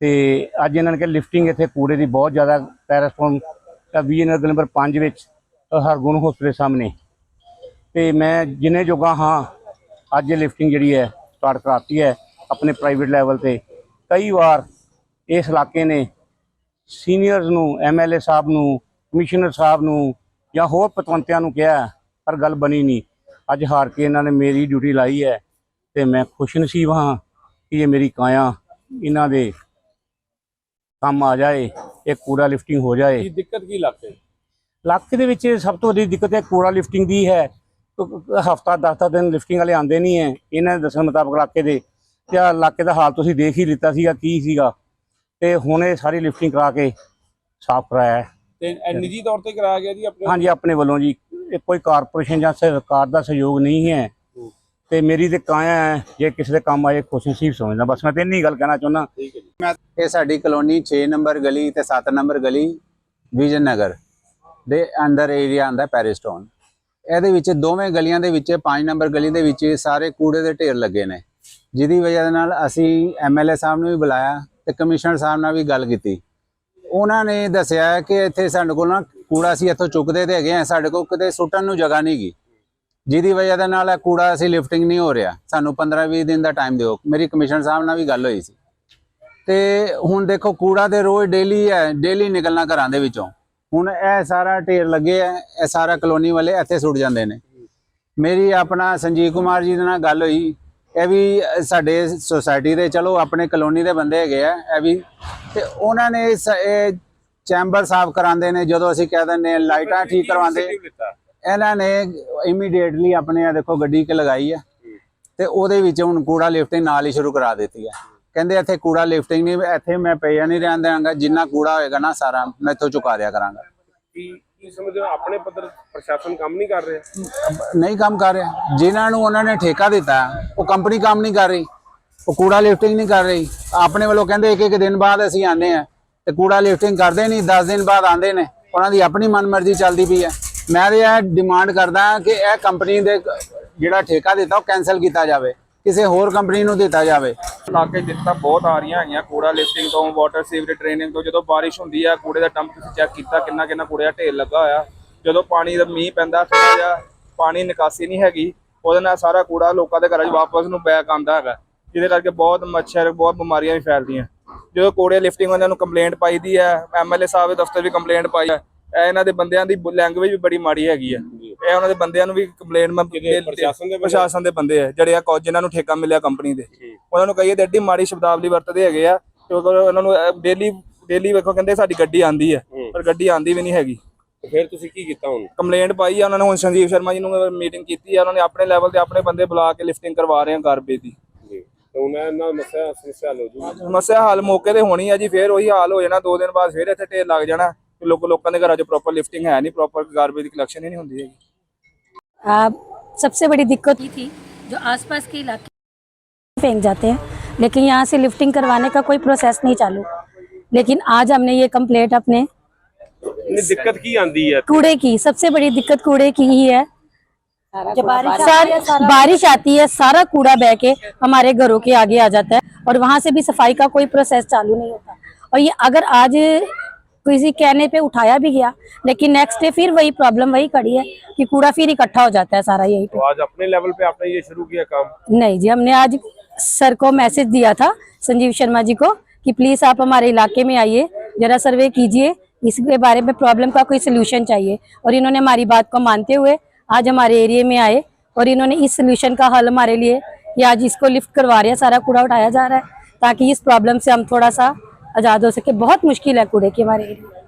ਤੇ ਅੱਜ ਇਹਨਾਂ ਨੇ ਕਿ ਲਿਫਟਿੰਗ ਇੱਥੇ ਕੂੜੇ ਦੀ ਬਹੁਤ ਜ਼ਿਆਦਾ ਪੈਰਾਸਪੋਨ ਤਾਂ ਵੀ ਨਗਰ ਨੰਬਰ 5 ਵਿੱਚ ਹਰਗੁਣ ਹਸਪੀਟਲ ਸਾਹਮਣੇ। ਤੇ ਮੈਂ ਜਿੰਨੇ ਜੋਗਾ ਹਾਂ, ਅੱਜ ਇਹ ਲਿਫਟਿੰਗ ਜਿਹੜੀ ਹੈ ਸਟਾਰਟ ਕਰਾਤੀ ਹੈ ਆਪਣੇ ਪ੍ਰਾਈਵੇਟ ਲੈਵਲ ਤੇ। ਕਈ ਵਾਰ ਇਸ ਇਲਾਕੇ ਨੇ ਸੀਨੀਅਰਸ ਨੂੰ ਐਮਐਲਏ ਸਾਹਿਬ ਨੂੰ ਕਮਿਸ਼ਨਰ ਸਾਹਿਬ ਨੂੰ ਜਾਂ ਹੋਰ ਪਤਵੰਤਿਆਂ ਨੂੰ ਕਿਹਾ, ਪਰ ਗੱਲ ਬਣੀ ਨਹੀਂ। ਅੱਜ ਹਾਰ ਕੇ ਇਹਨਾਂ ਨੇ ਮੇਰੀ ਡਿਊਟੀ ਲਾਈ ਹੈ ਤੇ ਮੈਂ ਖੁਸ਼ ਨਸੀਬ ਹਾਂ ਕਿ ਇਹ ਮੇਰੀ ਕਾਇਆ ਇਹਨਾਂ ਦੇ ਕੰਮ ਆ ਜਾਏ ਇਹ ਕੂੜਾ ਲਿਫਟਿੰਗ ਹੋ ਜਾਏ। ਕੀ ਦਿੱਕਤ ਕੀ ਲੱਗਦੀ ਇਲਾਕੇ ਦੇ ਵਿੱਚ ਸਭ ਤੋਂ ਵੱਡੀ ਦਿੱਕਤ ਹੈ ਕੂੜਾ ਲਿਫਟਿੰਗ ਦੀ ਹੈ। ਹਫਤਾ 10 ਦਿਨ ਲਿਫਟਿੰਗ ਵਾਲੇ ਆਉਂਦੇ ਨਹੀਂ ਹੈ। ਇਹਨਾਂ ਦੇ ਦੱਸਣ ਮੁਤਾਬਕ ਇਲਾਕੇ ਦੇ ਤੇ ਇਲਾਕੇ ਦਾ ਹਾਲ ਤੁਸੀਂ ਦੇਖ ਹੀ ਲਿੱਤਾ ਸੀਗਾ ਕੀ ਸੀਗਾ। ਤੇ ਹੁਣ ਇਹ ਸਾਰੀ ਲਿਫਟਿੰਗ ਕਰਾ ਕੇ ਸਾਫ਼ ਕਰਾਇਆ ਹੈ। ਤੇ ਨਿੱਜੀ ਤੌਰ ਤੇ ਕਰਾਇਆ ਗਿਆ ਜੀ ਆਪਣੇ ਹਾਂਜੀ ਆਪਣੇ ਵੱਲੋਂ ਜੀ। ਇਹ ਕੋਈ ਕਾਰਪੋਰੇਸ਼ਨ ਜਾਂ ਸਰਕਾਰ ਦਾ ਸਹਿਯੋਗ ਨਹੀਂ ਹੈ। ਤੇ ਮੇਰੀ ਤੇ ਕਾਇਆ ਹੈ ਜੇ ਕਿਸੇ ਦੇ ਕੰਮ ਆਏ ਖੁਸ਼ ਨਸੀਬ ਸਮਝਦਾ। ਬਸ ਮੈਂ ਤੇ ਇੰਨੀ ਗੱਲ ਕਹਿਣਾ ਚਾਹੁੰਦਾ। ਠੀਕ ਇਹ ਸਾਡੀ ਕਲੋਨੀ 6 ਨੰਬਰ ਗਲੀ ਤੇ 7 ਨੰਬਰ ਗਲੀ, ਵਿਜਨ ਨਗਰ ਦੇ ਅੰਦਰ ਏਰੀਆ ਆਂਦਾ ਪੈਰਿਸਟੋਨ ਇਹਦੇ ਵਿੱਚ ਦੋਵੇਂ ਗਲੀਆਂ ਦੇ ਵਿੱਚ 5 ਨੰਬਰ ਗਲੀ ਦੇ ਵਿੱਚ ਸਾਰੇ ਕੂੜੇ ਦੇ ਢੇਰ ਲੱਗੇ ਨੇ। ਜਿਹਦੀ ਵਜ੍ਹਾ ਦੇ ਨਾਲ ਅਸੀਂ ਐਮਐਲਏ ਸਾਹਿਬ ਨੂੰ ਵੀ ਬੁਲਾਇਆ ਤੇ ਕਮਿਸ਼ਨਰ ਸਾਹਿਬ ਨਾਲ ਵੀ ਗੱਲ ਕੀਤੀ। ਉਹਨਾਂ ਨੇ ਦੱਸਿਆ ਕਿ ਇੱਥੇ ਸਾਡੇ ਕੋਲ ਨਾ ਕੂੜਾ ਅਸੀਂ ਇੱਥੋਂ ਚੁੱਕਦੇ ਤੇ ਹੈਗੇ ਆ, ਸਾਡੇ ਕੋਲ ਕਿਤੇ ਸੁੱਟਣ ਨੂੰ ਜਗ੍ਹਾ ਨਹੀਂ ਗੀ ਜਿਹਦੀ ਵਜ੍ਹਾ ਦੇ ਨਾਲ ਇਹ ਕੂੜਾ ਅਸੀਂ ਲਿਫਟਿੰਗ ਨਹੀਂ ਹੋ ਰਿਹਾ। ਸਾਨੂੰ 15-20 ਦਿਨ ਦਾ ਟਾਈਮ ਦਿਓ। ਮੇਰੀ ਕਮਿਸ਼ਨਰ ਸਾਹਿਬ ਨਾਲ ਵੀ ਗੱਲ ਹੋਈ ਸੀ। ਤੇ ਹੁਣ ਦੇਖੋ, ਕੂੜਾ ਤੇ ਰੋਜ਼ ਡੇਲੀ ਹੈ ਡੇਲੀ ਨਿਕਲਣਾ ਘਰਾਂ ਦੇ ਵਿੱਚੋਂ। ਹੁਣ ਇਹ ਸਾਰਾ ਢੇਰ ਲੱਗੇ ਹੈ ਇਹ ਸਾਰਾ ਕਲੋਨੀ ਵਾਲੇ ਇੱਥੇ ਸੁੱਟ ਜਾਂਦੇ ਨੇ। ਮੇਰੀ ਆਪਣਾ ਸੰਜੀਵ ਕੁਮਾਰ ਜੀ ਦੇ ਨਾਲ ਗੱਲ ਹੋਈ। ਇਹ ਵੀ ਸਾਡੇ ਸੁਸਾਇਟੀ ਦੇ, ਚਲੋ ਆਪਣੇ ਕਲੋਨੀ ਦੇ ਬੰਦੇ ਹੈਗੇ ਆ, ਇਹ ਵੀ। ਤੇ ਉਹਨਾਂ ਨੇ ਇਹ ਚੈਂਬਰ ਸਾਫ਼ ਕਰਾਉਂਦੇ ਨੇ, ਜਦੋਂ ਅਸੀਂ ਕਹਿ ਦਿੰਦੇ ਲਾਈਟਾਂ ਠੀਕ ਕਰਵਾਉਂਦੇ। ਇਹਨਾਂ ਨੇ ਇਮੀਡੀਏਟਲੀ ਆਪਣੇ ਆ ਦੇਖੋ ਗੱਡੀ ਕਿ ਲਗਾਈ ਹੈ ਤੇ ਉਹਦੇ ਵਿੱਚ ਹੁਣ ਕੂੜਾ ਲਿਫਟਿੰਗ ਨਾਲ ਹੀ ਸ਼ੁਰੂ ਕਰਾ ਦਿੱਤੀ ਹੈ ਕਹਿੰਦੇ ਇੱਥੇ ਕੂੜਾ ਲਿਫਟਿੰਗ ਨਹੀਂ ਇੱਥੇ ਮੈਂ ਪਿਆ ਨਹੀਂ ਰਹਿਣ ਦਿਆਂਗਾ ਜਿੰਨਾ ਕੂੜਾ ਹੋਏਗਾ ਨਾ ਸਾਰਾ ਮੈਂ ਇੱਥੋਂ ਚੁਕਾ ਦਿਆ ਕਰਾਂਗਾ। ਕੀ ਕੀ ਸਮਝਦੇ ਹੋ ਆਪਣੇ ਪੱਧਰ ਪ੍ਰਸ਼ਾਸਨ ਕੰਮ ਨਹੀਂ ਕਰ ਰਿਹਾ? ਨਹੀਂ ਕੰਮ ਕਰ ਰਿਹਾ। ਜਿਨ੍ਹਾਂ ਨੂੰ ਉਹਨਾਂ ਨੇ ਠੇਕਾ ਦਿੱਤਾ ਉਹ ਕੰਪਨੀ ਕੰਮ ਨਹੀਂ ਕਰ ਰਹੀ ਉਹ ਕੂੜਾ ਲਿਫਟਿੰਗ ਨਹੀਂ ਕਰ ਰਹੀ। ਆਪਣੇ ਵੱਲੋਂ ਕਹਿੰਦੇ ਇੱਕ ਇੱਕ ਦਿਨ ਬਾਅਦ ਅਸੀਂ ਆਨੇ ਆ ਤੇ ਕੂੜਾ ਲਿਫਟਿੰਗ ਕਰਦੇ ਨਹੀਂ 10 ਦਿਨ ਬਾਅਦ ਆਂਦੇ ਨੇ। ਉਹਨਾਂ ਦੀ ਆਪਣੀ ਮਨਮਰਜ਼ੀ ਚੱਲਦੀ ਪਈ ਹੈ ਮੈਂ ਤੇ ਇਹ ਡਿਮਾਂਡ ਕਰਦਾ ਕਿ ਇਹ ਕੰਪਨੀ ਦੇ ਜਿਹੜਾ ਠੇਕਾ ਦਿੱਤਾ ਉਹ ਕੈਨਸਲ ਕੀਤਾ ਜਾਵੇ, ਕਿਸੇ ਹੋਰ ਕੰਪਨੀ ਨੂੰ ਦਿੱਤਾ ਜਾਵੇ। ਇਲਾਕੇ ਦਿੱਕਤਾਂ ਬਹੁਤ ਆ ਰਹੀਆਂ ਹੈਗੀਆਂ, ਕੂੜਾ ਲਿਫਟਿੰਗ ਤੋਂ ਵਾਟਰ ਸੀਵਰੇਜ ਟ੍ਰੇਨਿੰਗ ਤੋਂ, ਜਦੋਂ ਬਾਰਿਸ਼ ਹੁੰਦੀ ਆ, ਕੂੜੇ ਦਾ ਟੰਪ ਤੁਸੀਂ ਚੈੱਕ ਕੀਤਾ, ਕਿੰਨਾ ਕਿੰਨਾ ਕੂੜੇ ਦਾ ਢੇਰ ਲੱਗਾ ਹੋਇਆ। ਜਦੋਂ ਪਾਣੀ ਦਾ ਮੀਂਹ ਪੈਂਦਾ ਥੋੜਾ ਜਿਹਾ ਪਾਣੀ ਨਿਕਾਸੀ ਨਹੀਂ ਹੈਗੀ, ਉਹਦੇ ਨਾਲ ਸਾਰਾ ਕੂੜਾ ਲੋਕਾਂ ਦੇ ਘਰਾਂ 'ਚ ਵਾਪਸ ਨੂੰ ਬੈਕ ਆਂਦਾ ਹੈਗਾ। ਜਿਹਦੇ ਕਰਕੇ ਬਹੁਤ ਮੱਛਰ, ਬਹੁਤ ਬਿਮਾਰੀਆਂ ਵੀ ਫੈਲਦੀਆਂ। ਜਦੋਂ ਕੂੜੇ ਲਿਫਟਿੰਗ ਵਾਲਿਆਂ ਨੂੰ ਕੰਪਲੇਂਟ ਪਾਈਦੀ ਹੈ ਐਮਐਲਏ ਸਾਹਿਬ ਦੇ ਦਫ਼ਤਰ ਵੀ ਕੰਪਲੇਂਟ ਪਾਈ ਹੈ ਇਹ ਇਹਨਾਂ ਦੇ ਬੰਦਿਆਂ ਦੀ ਲੈਂਗੁਏਜ ਵੀ ਬੜੀ ਮਾੜੀ ਹੈਗੀ ਹੈ ਇਹ ਉਹਨਾਂ ਦੇ ਬੰਦਿਆਂ ਨੂੰ ਵੀ ਕੰਪਲੇਂਟ ਮੈਂ? ਪ੍ਰਸ਼ਾਸਨ ਦੇ ਬੰਦੇ? ਪ੍ਰਸ਼ਾਸਨ ਦੇ ਬੰਦੇ ਆ ਜਿਹੜੇ ਆ ਕੋ ਜਿਨ੍ਹਾਂ ਨੂੰ ਠੇਕਾ ਮਿਲਿਆ ਕੰਪਨੀ ਦੇ। ਉਹਨਾਂ ਨੂੰ ਕਹੀਏ ਤੇ ਐਡੀ ਮਾੜੀ ਸ਼ਬਦਾਵਲੀ ਵਰਤਦੇ ਹੈਗੇ ਆ ਉਹ ਉਹਨਾਂ ਨੂੰ ਡੇਲੀ ਡੇਲੀ ਵੇਖੋ ਕਹਿੰਦੇ ਸਾਡੀ ਗੱਡੀ ਆਂਦੀ ਹੈ। ਪਰ ਗੱਡੀ ਆਂਦੀ ਵੀ ਨਹੀਂ ਹੈਗੀ। ਫਿਰ ਤੁਸੀਂ ਕੀ ਕੀਤਾ ਹੁਣ? ਕੰਪਲੇਂਟ ਪਾਈ ਆ ਉਹਨਾਂ ਨੇ ਹੁਣ ਸੰਜੀਵ ਸ਼ਰਮਾ ਜੀ ਨੂੰ ਮੀਟਿੰਗ ਕੀਤੀ ਆ ਉਹਨਾਂ ਨੇ ਆਪਣੇ ਲੈਵਲ ਤੇ ਆਪਣੇ ਬੰਦੇ ਬੁਲਾ ਕੇ ਲਿਫਟਿੰਗ ਕਰਵਾ ਰਹੇ ਆ ਗਾਰਬੇਜ ਦੀ। ਮਸਲਾ ਸਮੱਸਿਆ ਹੱਲ ਹੋ ਜੂਗੀ। ਸਮੱਸਿਆ ਹੱਲ ਮੌਕੇ ਤੇ ਹੋਣੀ ਆ ਜੀ ਫੇਰ ਉਹੀ ਹਾਲ ਹੋ ਜਾਣਾ ਦੋ ਦਿਨ ਬਾਅਦ ਫੇਰ ਇੱਥੇ ਢੇਰ ਲੱਗ ਜਾਣਾ। ਤੇ ਲੋਕ ਲੋਕਾਂ ਦੇ ਘਰਾਂ 'ਚ ਪ੍ਰੋਪਰ ਲਿਫਟਿੰਗ ਹੈ ਨਹੀਂ ਪ੍ਰੋਪਰ ਗਾਰਬੇਜ ਦੀ ਕਲੈਕਸ਼ਨ ਹੀ ਨਹੀਂ ਹੁੰਦੀ ਹੈਗੀ आ, सबसे बड़ी दिक्कत की थी जो आसपास के इलाके फेंक जाते हैं लेकिन यहाँ से लिफ्टिंग करवाने का कोई प्रोसेस नहीं चालू लेकिन आज हमने ये कंप्लेंट अपने ਨਹੀਂ ਦਿੱਕਤ ਕੀ ਆਂਦੀ ਹੈ कूड़े की सबसे बड़ी दिक्कत कूड़े की ही है सर बारिश आती है सारा कूड़ा बह के हमारे घरों के आगे आ जाता है और वहां से भी सफाई का कोई प्रोसेस चालू नहीं होता और ये अगर आज किसी कहने पे उठाया भी गया लेकिन नेक्स्ट डे फिर वही प्रॉब्लम वही खड़ी है कि कूड़ा फिर इकट्ठा हो जाता है सारा यही तो आज अपने लेवल पे आपने ये शुरू किया काम? नहीं जी हमने आज सर को मैसेज दिया था संजीव शर्मा जी को कि प्लीज़ आप हमारे इलाके में आइए जरा सर्वे कीजिए इसके बारे में प्रॉब्लम का कोई सोल्यूशन चाहिए। और इन्होंने हमारी बात को मानते हुए आज हमारे एरिए में आए और इन्होंने इस सोल्यूशन का हल हमारे लिए कि आज इसको लिफ्ट करवा रहे हैं सारा कूड़ा उठाया जा रहा है ताकि इस प्रॉब्लम से हम थोड़ा सा आज़ाद हो सके बहुत मुश्किल है कूड़े की हमारे एरिया में।